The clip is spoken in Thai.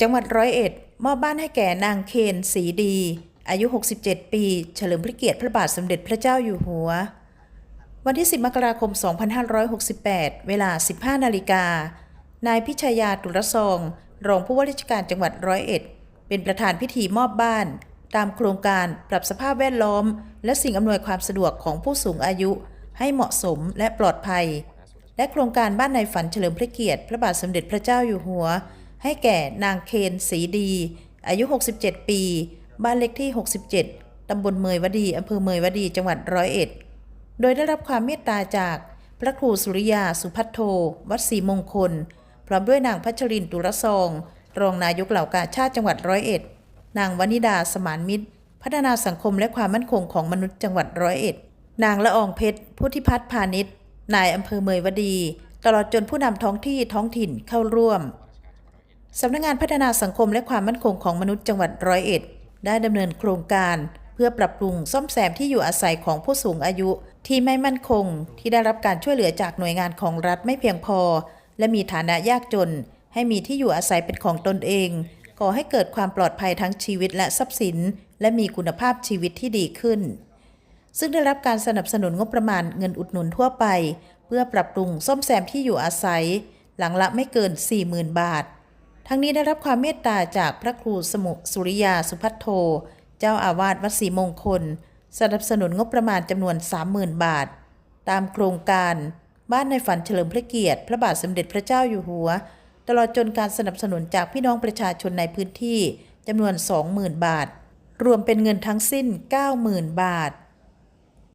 จังหวัดร้อยเอ็ด มอบบ้านให้แก่นางเคนศรีดี อายุ 67 ปี เฉลิมพระเกียรติพระบาทสมเด็จพระเจ้าอยู่หัว วันที่ 10 มกราคม 2568 เวลา 15 นาฬิกา นายพิชยาตุลซอง รองผู้ว่าราชการจังหวัดร้อยเอ็ด เป็นประธานพิธีมอบบ้าน ตามโครงการปรับสภาพแวดล้อม และสิ่งอำนวยความสะดวกของผู้สูงอายุ ให้เหมาะสมและปลอดภัย และโครงการบ้านในฝันเฉลิมพระเกียรติ พระบาทสมเด็จพระเจ้าอยู่หัว ให้แก่นางเคนศรีดี อายุ 67 ปี บ้านเลขที่ 67 ตำบลเมยวดี อำเภอเมยวดี จังหวัดร้อยเอ็ด โดยได้รับความเมตตาจากพระครูสุริยาสุพัทโท วัดศรีมงคล พร้อมด้วยนางพัชรินตุรซอง รองนายกเหล่ากาชาติจังหวัดร้อยเอ็ด นางวนิดาสมานมิตร พัฒนาสังคมและความมั่นคงของมนุษย์จังหวัดร้อยเอ็ด นางละอองเพชรพุทธิพัฒน์พาณิชย์ นายอำเภอเมยวดี ตลอดจนผู้นำท้องที่ท้องถิ่นเข้าร่วม สำนักงานพัฒนาสังคมและความมั่นคงของมนุษย์จังหวัดร้อยเอ็ด ได้ดำเนินโครงการเพื่อปรับปรุงซ่อมแซมที่อยู่อาศัยของผู้สูงอายุที่ไม่มั่นคง ที่ได้รับการช่วยเหลือจากหน่วยงานของรัฐไม่เพียงพอ และมีฐานะยากจน ให้มีที่อยู่อาศัยเป็นของตนเองก่อให้เกิดความปลอดภัยทั้งชีวิตและทรัพย์สิน และมีคุณภาพชีวิตที่ดีขึ้น ซึ่งได้รับการสนับสนุนงบประมาณเงินอุดหนุนทั่วไป เพื่อปรับปรุงซ่อมแซมที่อยู่อาศัย หลังละไม่เกิน 40,000 บาท ทั้งนี้ได้รับความเมตตาจากพระครูสมุสุริยาสุพัทโท เจ้าอาวาสวัดศรีมงคล สนับสนุนงบประมาณจำนวน 30,000 บาท ตามโครงการบ้านในฝันเฉลิมพระเกียรติ พระบาทสมเด็จพระเจ้าอยู่หัว ตลอดจนการสนับสนุนจากพี่น้องประชาชนในพื้นที่จำนวน 20,000 บาท รวมเป็นเงินทั้งสิ้น 90,000 บาท